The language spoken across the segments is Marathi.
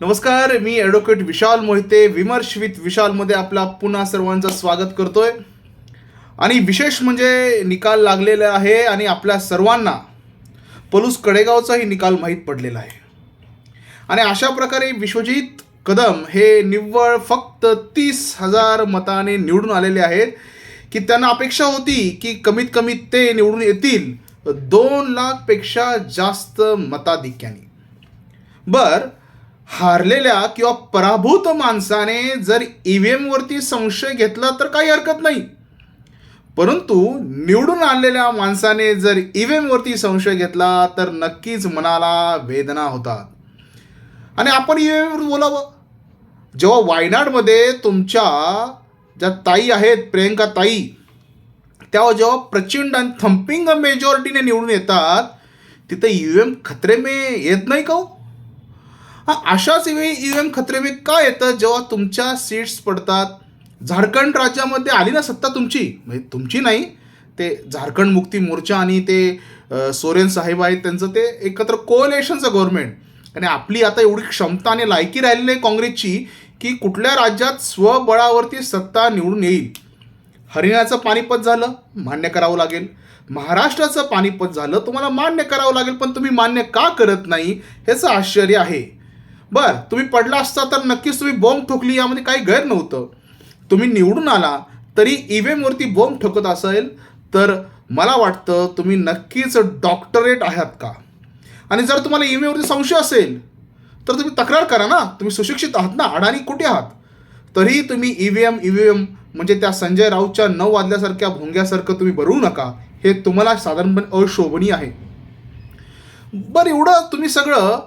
नमस्कार मी ॲडव्होकेट विशाल मोहिते विमर्श विथ विशालमध्ये आपला पुन्हा सर्वांचं स्वागत करतोय. आणि विशेष म्हणजे निकाल लागलेला आहे आणि आपल्या सर्वांना पलूस कडेगावचाही निकाल माहीत पडलेला आहे. आणि अशा प्रकारे विश्वजित कदम हे निव्वळ फक्त तीस हजार मताने निवडून आलेले आहेत की त्यांना अपेक्षा होती की कमीत कमी ते निवडून येतील दोन लाखपेक्षा जास्त मताधिक्याने. बरं हारलेल्या किंवा पराभूत माणसाने जर ई व्ही एमवरती संशय घेतला तर काही हरकत नाही. परंतु निवडून आलेल्या माणसाने जर ई व्ही एमवरती संशय घेतला तर नक्कीच मनाला वेदना होतात. आणि आपण ई व्ही एमवर बोलावं. जेव्हा वायनाडमध्ये तुमच्या ज्या ताई आहेत प्रियंका ताई तेव्हा जेव्हा प्रचंड आणि थम्पिंग मेजॉरिटीने निवडून येतात तिथं ई व्ही एम खतरे में येत नाही का हो? हा अशाच वेळी ई व्ही एम का येतं? जेव्हा तुमच्या सीट्स पडतात. झारखंड राज्यामध्ये आली ना सत्ता तुमची? म्हणजे तुमची नाही. ते झारखंड मुक्ती मोर्चा आणि ते सोरेन साहेब आहेत त्यांचं ते एकत्र कोलेशनचं गव्हर्नमेंट आणि आपली आता एवढी क्षमता आणि लायकी राहिलेली आहे काँग्रेसची की कुठल्या राज्यात स्वबळावरती सत्ता निवडून येईल? हरियाणाचं पानिपत झालं मान्य करावं लागेल. महाराष्ट्राचं पानिपत झालं तुम्हाला मान्य करावं लागेल पण तुम्ही मान्य का करत नाही ह्याचं आश्चर्य आहे. बर तुम्ही पडला असता तर नक्कीच तुम्ही बॉम्ब ठोकली यामध्ये काही गैर नव्हतं. तुम्ही निवडून आला तरी ई एमवरती बॉम्ब ठोकत असेल तर मला वाटतं तुम्ही नक्कीच डॉक्टरेट आहात का? आणि जर तुम्हाला ई एमवरती संशय असेल तर तुम्ही तक्रार करा ना. तुम्ही सुशिक्षित आहात ना अडाणी कुठे आहात? तरीही तुम्ही E V M E V M म्हणजे त्या संजय राऊतच्या नऊ वाजल्यासारख्या भोंग्यासारखं तुम्ही बनवू नका. हे तुम्हाला साधारणपणे अशोभनीय आहे. बरं एवढं तुम्ही सगळं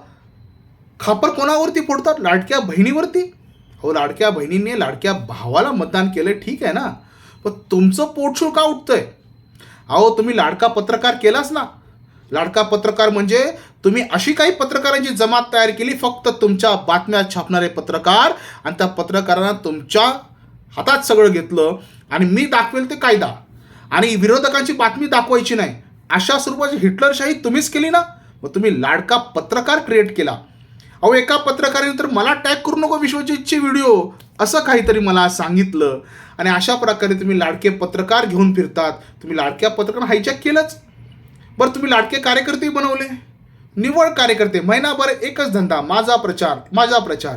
खापर कोणावरती फोडतात? लाडक्या बहिणीवरती? हो लाडक्या बहिणीने लाडक्या भावाला मतदान केलं ठीक आहे ना? पण तुमचं पोटशूळ का उठतंय? अहो तुम्ही लाडका पत्रकार केलाच ना? लाडका पत्रकार म्हणजे तुम्ही अशी काही पत्रकारांची जमात तयार केली फक्त तुमच्या बातम्या छापणारे पत्रकार आणि त्या पत्रकारांना तुमच्या हातात सगळं घेतलं आणि मी दाखवेल ते कायदा. आणि विरोधकांची बातमी दाखवायची नाही. अशा स्वरूपाची हिटलरशाही तुम्हीच केली ना? मग तुम्ही लाडका पत्रकार क्रिएट केला. अहो एका पत्रकाराने तर मला टॅग करू नको विश्वजितचे व्हिडिओ असं काहीतरी मला सांगितलं. आणि अशा प्रकारे तुम्ही लाडके पत्रकार घेऊन फिरतात. तुम्ही लाडक्या पत्रकार हायजॅक केलंच. बरं तुम्ही लाडके कार्यकर्ते बनवले. निवड कार्यकर्ते महिनाभर एकच धंदा माझा प्रचार माझा प्रचार.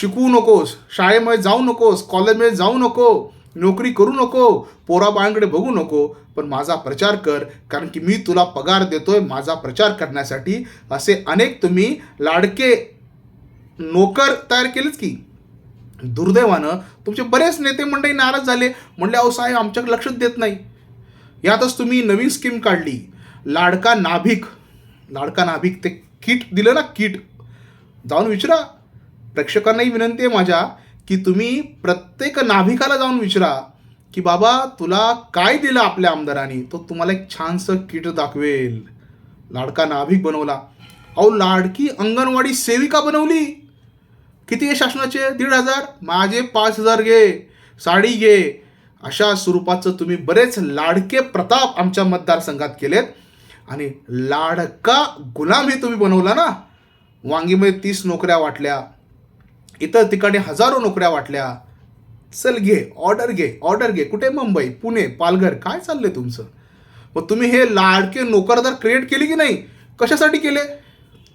शिकवू नकोस शाळेमध्ये जाऊ नकोस कॉलेजमध्ये जाऊ नको. नोकरी करू नको पोराबाळांकडे बघू नको पण माझा प्रचार कर कारण की मी तुला पगार देतोय माझा प्रचार करण्यासाठी. असे अनेक तुम्ही लाडके नोकर तयार केलेच की? दुर्दैवानं तुमचे बरेच नेते मंडळी नाराज झाले. म्हणले अहो साहेब आमच्याकडे लक्षच देत नाही. यातच तुम्ही नवीन स्कीम काढली. लाडका नाभिक लाडका नाभिक ते किट दिलं ना किट. जाऊन विचारा. प्रेक्षकांनाही विनंती आहे माझ्या. की तुम्ही प्रत्येक नाभिकाला जाऊन विचारा की बाबा तुला काय दिलं आपल्या आमदारांनी? तो तुम्हाला एक छानसं किट दाखवेल. लाडका नाभिक बनवला. अहो लाडकी अंगणवाडी सेविका बनवली. किती आहे शासनाचे? दीड हजार. माझे पाच हजार घे. साडी घे. अशा स्वरूपाचं तुम्ही बरेच लाडके प्रताप आमच्या मतदारसंघात केलेत. आणि लाडका गुलाम हे तुम्ही बनवला ना? वांगीमध्ये तीस नोकऱ्या वाटल्या. इतर ठिकाणी हजारो नोकऱ्या वाटल्या. चल घे ऑर्डर घे ऑर्डर घे. कुठे मुंबई पुणे पालघर? काय चाललंय तुमचं? मग तुम्ही हे लाडके नोकरदार क्रिएट केली की नाही? कशासाठी केले?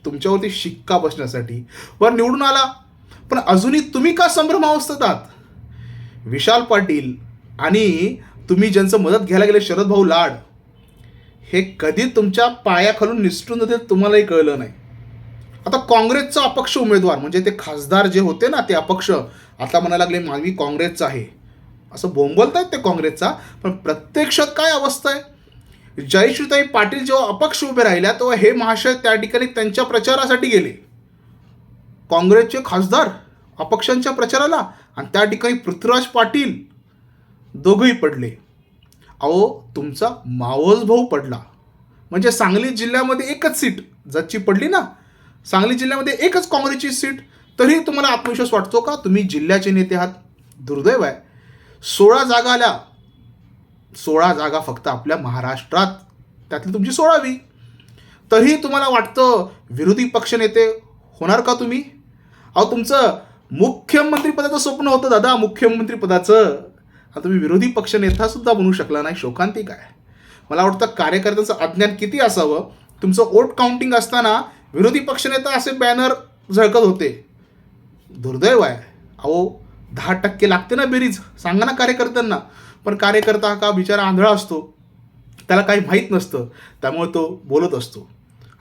तुमच्यावरती शिक्का बसण्यासाठी. वर निवडून आला. पण अजूनही तुम्ही का संभ्रमावस्थेत आहात विशाल पाटील आणि तुम्ही ज्यांचं मदत घ्यायला गेले शरद भाऊ लाड हे कधी तुमच्या पायाखालून निसटून जाते तुम्हालाही कळलं नाही. आता काँग्रेसचा अपक्ष उमेदवार म्हणजे ते खासदार जे होते ना ते अपक्ष आता म्हणायला लागले मानवी काँग्रेसचा आहे. असं बोंबलतायत ते काँग्रेसचा पण प्रत्यक्षात काय अवस्था आहे? जयश्रीताई पाटील जेव्हा अपक्ष उभे राहिल्या तेव्हा हे महाशय त्या ठिकाणी त्यांच्या प्रचारासाठी गेले. काँग्रेसचे खासदार अपक्षांच्या प्रचाराला आणि त्या ठिकाणी पृथ्वीराज पाटील दोघंही पडले. अहो तुमचा मावस भाऊ पडला. म्हणजे सांगली जिल्ह्यामध्ये एकच सीट जची पडली ना सांगली जिल्ह्यामध्ये एकच काँग्रेसची सीट तरी तुम्हाला आत्मविश्वास वाटतो का? तुम्ही जिल्ह्याचे नेते आहात दुर्दैव आहे. सोळा जागा आल्या. सोळा जागा फक्त आपल्या महाराष्ट्रात. त्यातली तुमची सोळावी. तरीही तुम्हाला वाटतं विरोधी पक्षनेते होणार का तुम्ही? अहो तुमचं मुख्यमंत्रीपदाचं स्वप्न होतं दादा. मुख्यमंत्रीपदाचं आता तुम्ही विरोधी पक्षनेतासुद्धा बनू शकला नाही. शोकांती काय? मला वाटतं कार्यकर्त्यांचं अज्ञान किती असावं? तुमचं वोट काउंटिंग असताना विरोधी पक्षनेता असे बॅनर झळकत होते. दुर्दैव आहे. अहो दहा टक्के लागते ना बेरीज. सांगा ना कार्यकर्त्यांना. पण कार्यकर्ता का बिचारा आंधळा असतो? त्याला काही माहीत नसतं. त्यामुळे तो बोलत असतो.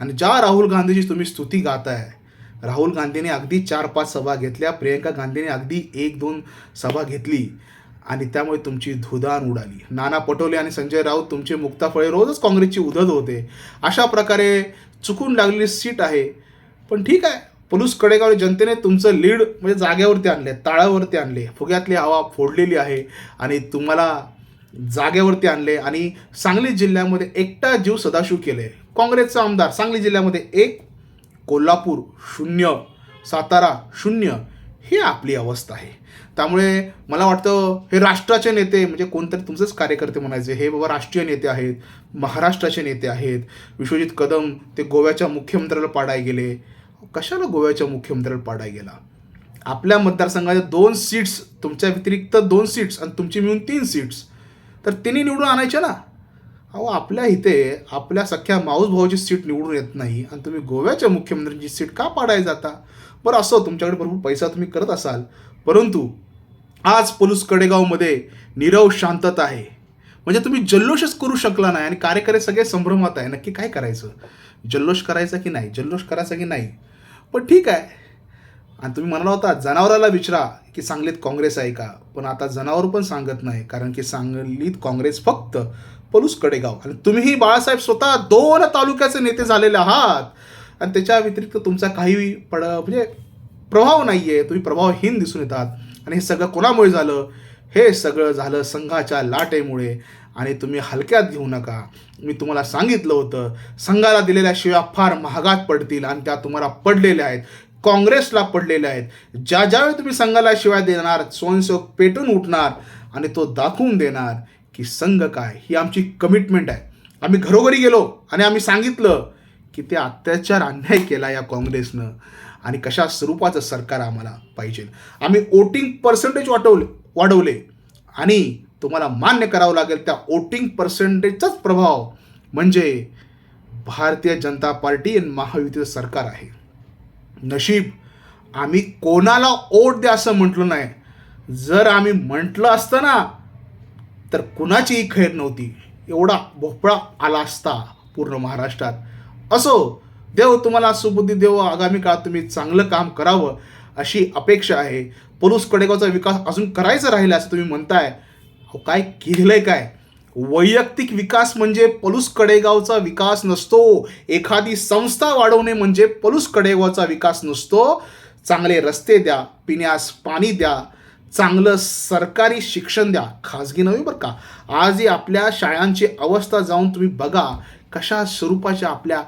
आणि ज्या राहुल गांधीची तुम्ही स्तुती गाताय राहुल गांधीने अगदी चार पाच सभा घेतल्या प्रियंका गांधीने अगदी एक दोन सभा घेतली आणि त्यामुळे तुमची धुदान उडाली. नाना पटोले आणि संजय राऊत तुमचे मुक्ताफळे रोजच काँग्रेसची उधद होते. अशा प्रकारे चुकून लागलेली सीट आहे. पण ठीक आहे. पोलूस कडेगाव जनतेने तुमचं लीड म्हणजे जाग्यावरती आणले ताळावरती आणले. फुग्यातली हवा फोडलेली आहे आणि तुम्हाला जागेवरती आणले आणि सांगली जिल्ह्यामध्ये एकटा जीव सदाशिव केले. काँग्रेसचा आमदार सांगली जिल्ह्यामध्ये एक कोल्हापूर शून्य सातारा शून्य ही आपली अवस्था आहे. त्यामुळे मला वाटतं हे राष्ट्राचे नेते म्हणजे कोणतरी तुमचेच कार्यकर्ते म्हणायचे हे बाबा राष्ट्रीय नेते आहेत महाराष्ट्राचे नेते आहेत. विश्वजित कदम ते गोव्याच्या मुख्यमंत्र्याला पाडाय गेले. कशाला गोव्याच्या मुख्यमंत्र्याला पाडाय गेला? आपल्या मतदारसंघाच्या दोन सीट्स तुमच्या व्यतिरिक्त दोन सीट्स आणि तुमची मिळून तीन सीट्स तर तिन्ही निवडून आणायच्या ना? अहो आपल्या इथे आपल्या सख्या माऊस भाऊची सीट निवडून येत नाही आणि तुम्ही गोव्याच्या मुख्यमंत्र्यांची सीट का पाडाय जाता? पर असं तुमच्याकडे भरपूर पैसा तुम्ही करत असाल परंतु आज पोलूस कडेगावमध्ये नीरव शांतता आहे. म्हणजे तुम्ही जल्लोषच करू शकला नाही आणि कार्यकर्ते सगळे संभ्रमात आहे. नक्की काय करायचं? जल्लोष करायचा की नाही? जल्लोष करायचा की नाही? पण ठीक आहे. आणि तुम्ही म्हणाला होता जनावराला विचारा की सांगलीत काँग्रेस आहे का? पण आता जनावर पण सांगत नाही कारण की सांगलीत काँग्रेस फक्त पलूस कडेगाव. आणि तुम्हीही बाळासाहेब स्वतः दोन तालुक्याचे नेते झालेले आहात. आणि त्याच्या व्यतिरिक्त तुमचा काही पड म्हणजे प्रभाव नाही आहे तुम्ही प्रभावहीन दिसून येतात. आणि हे सगळं कोणामुळे झालं? हे सगळं झालं संघाच्या लाटेमुळे. आणि तुम्ही हलक्यात घेऊ नका. मी तुम्हाला सांगितलं होतं संघाला दिलेल्या शिव्या फार महागात पडतील आणि त्या तुम्हाला पडलेल्या आहेत. काँग्रेसला पडलेल्या आहेत. ज्या ज्यावेळी तुम्ही संघाला शिवाय देणार स्वयंसेवक पेटून उठणार आणि तो दाखवून देणार की संघ काय ही आमची कमिटमेंट आहे. आम्ही घरोघरी गेलो आणि आम्ही सांगितलं की ते अत्याचार अन्याय केला या काँग्रेसनं आणि कशा स्वरूपाचं सरकार आम्हाला पाहिजे. आम्ही वोटिंग पर्सेंटेज वाटवले वाढवले आणि तुम्हाला मान्य करावं लागेल त्या वोटिंग पर्सेंटेजचाच प्रभाव म्हणजे भारतीय जनता पार्टी आणि महायुतीचं सरकार आहे. नशीब आम्ही कोणाला ओट द्या असं म्हटलं नाही. जर आम्ही म्हटलं असतं ना तर कुणाचीही खैर नव्हती. एवढा भोपळा आला असता पूर्ण महाराष्ट्रात. असो देव तुम्हाला सुबुद्धी देव आगामी काळात तुम्ही चांगलं काम करावं अशी अपेक्षा आहे. पोलूस कडेगावचा विकास अजून करायचा राहिला असं तुम्ही म्हणताय. अहो काय केलंय काय? वैयक्तिक विकास म्हणजे पलूस कडेगावचा विकास नसतो. एखादी संस्था वाढवणे म्हणजे पलूस कडेगावचा विकास नसतो. चांगले रस्ते द्या पिण्यास पाणी द्या चांगलं सरकारी शिक्षण द्या. खाजगी नव्हे बरं का? आजही आपल्या शाळांची अवस्था जाऊन तुम्ही बघा. कशा स्वरूपाच्या आपल्या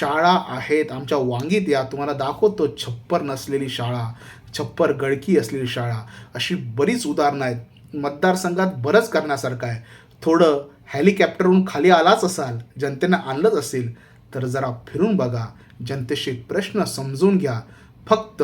शाळा आहेत? आमच्या वांगीत या. तुम्हाला दाखवतो छप्पर नसलेली शाळा छप्पर गळकी असलेली शाळा. अशी बरीच उदाहरणं आहेत. मतदारसंघात बरंच करण्यासारखं आहे. थोडं हेलिकॉप्टरहून खाली आलाच असाल जनतेनं आणलंच असेल तर जरा फिरून बघा. जनतेशी प्रश्न समजून घ्या. फक्त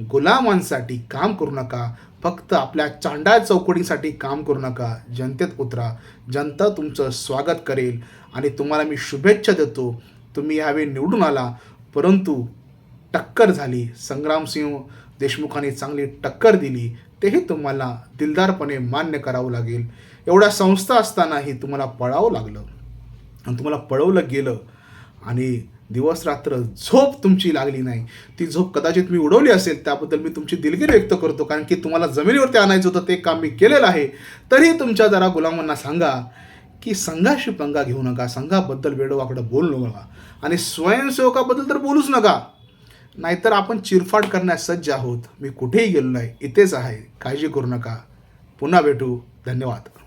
गुलामांसाठी काम करू नका. फक्त आपल्या चांडाळ चौकटीसाठी काम करू नका. जनतेत उतरा. जनता तुमचं स्वागत करेल आणि तुम्हाला मी शुभेच्छा देतो. तुम्ही यावेळी निवडून आला. परंतु टक्कर झाली. संग्रामसिंह देशमुखांनी चांगली टक्कर दिली. तेही तुम्हाला दिलदारपणे मान्य करावं लागेल. एवढ्या संस्था असतानाही तुम्हाला पळावं लागलं. आणि तुम्हाला पळवलं गेलं. आणि दिवस रात्र झोप तुमची लागली नाही. ती झोप कदाचित मी उडवली असेल त्याबद्दल मी तुमची दिलगिरी व्यक्त करतो कारण की तुम्हाला जमिनीवरती आणायचं होतं ते काम मी केलेलं आहे. तरी तुमच्या जरा गुलामांना सांगा की संघाशी पंगा घेऊ नका संघाबद्दल वेडोवाकडं बोलू नका. आणि स्वयंसेवकाबद्दल तर बोलूच नका. नाहीतर आपण चिरफाड करण्यास सज्ज आहोत. मी कुठेही गेलो नाही इथेच आहे. काळजी करू नका. पुन्हा भेटू. धन्यवाद.